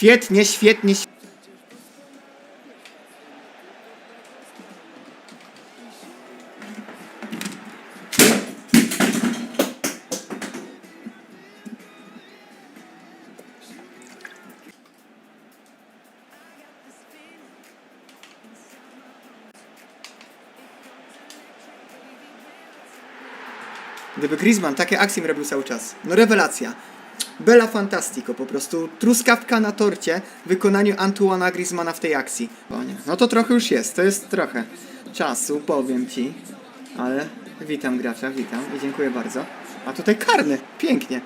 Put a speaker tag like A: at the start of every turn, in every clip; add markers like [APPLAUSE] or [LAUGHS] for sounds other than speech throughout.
A: Świetnie, świetnie. św- Gdyby Griezmann takie akcje robił cały czas. No rewelacja. Bella Fantastico, po prostu truskawka na torcie w wykonaniu Antuana Griezmana w tej akcji. O nie. No to trochę już jest, to jest trochę czasu, powiem ci. Ale witam gracza, witam i dziękuję bardzo. A tutaj karny, pięknie.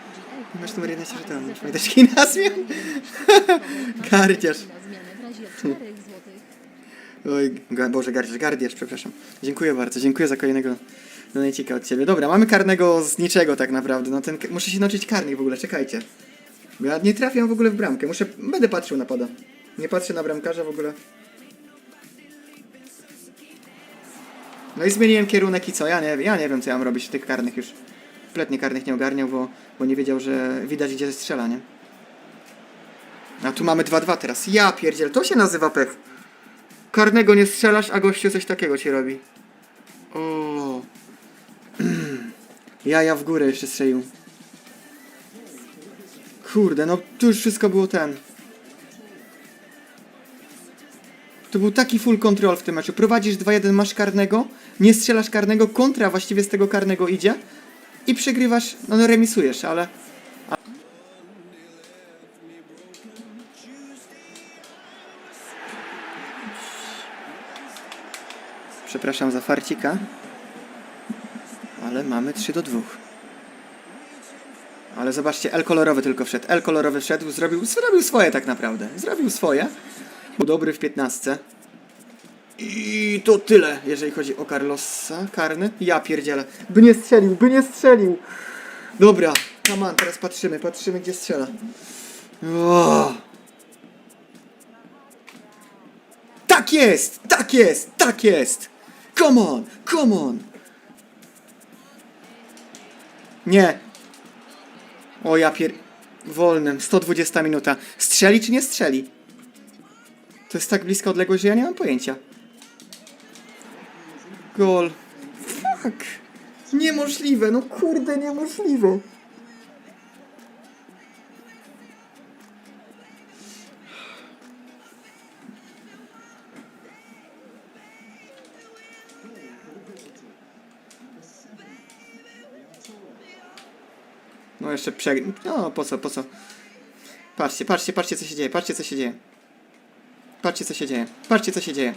A: Masz numer 11, że to Pamiętasz na zmian? [LAUGHS] Gardziarz.
B: Na zmianę w razie 4 złotych.
A: Oj, Boże, gardziarz, gardiarz, przepraszam. Dziękuję bardzo, dziękuję za kolejnego donajcika od ciebie. Dobra, mamy karnego z niczego tak naprawdę. No ten, muszę się nauczyć karnych w ogóle, czekajcie. Bo ja nie trafiam w ogóle w bramkę, muszę, będę patrzył na poda. Nie patrzę na bramkarza w ogóle. No i zmieniłem kierunek i co? Ja nie, ja nie wiem co ja mam robić tych karnych już. Kompletnie karnych nie ogarniał, bo, bo nie wiedział, że widać gdzie strzela, nie? A tu mamy 2-2 teraz. Ja pierdziel, to się nazywa pech. Karnego nie strzelasz, a gościu coś takiego ci robi. O. [CLEARS THROAT] Jaja w górę jeszcze strzelił. Kurde, no tu już wszystko było ten. To był taki full control w tym meczu. Prowadzisz 2-1, masz karnego, nie strzelasz karnego, kontra właściwie z tego karnego idzie i przegrywasz, no, no remisujesz, ale... Przepraszam za farcika. Ale mamy 3 do 2. Ale zobaczcie, L kolorowy tylko wszedł. L kolorowy wszedł, zrobił, zrobił swoje tak naprawdę. Zrobił swoje. Był dobry w 15. I to tyle, jeżeli chodzi o Carlosa. Karny. Ja pierdzielę. By nie strzelił, by nie strzelił. Dobra, come on, teraz patrzymy, patrzymy gdzie strzela. O! Tak jest, tak jest, tak jest. Come on, come on. Nie. O ja pier... Wolnym, 120 minuta. Strzeli czy nie strzeli? To jest tak bliska odległość, że ja nie mam pojęcia. Gol. Fuck. Niemożliwe, no kurde, niemożliwe. No jeszcze prze... No po co, po co? Patrzcie, patrzcie, patrzcie co się dzieje, patrzcie co się dzieje. Patrzcie co się dzieje, patrzcie co się dzieje.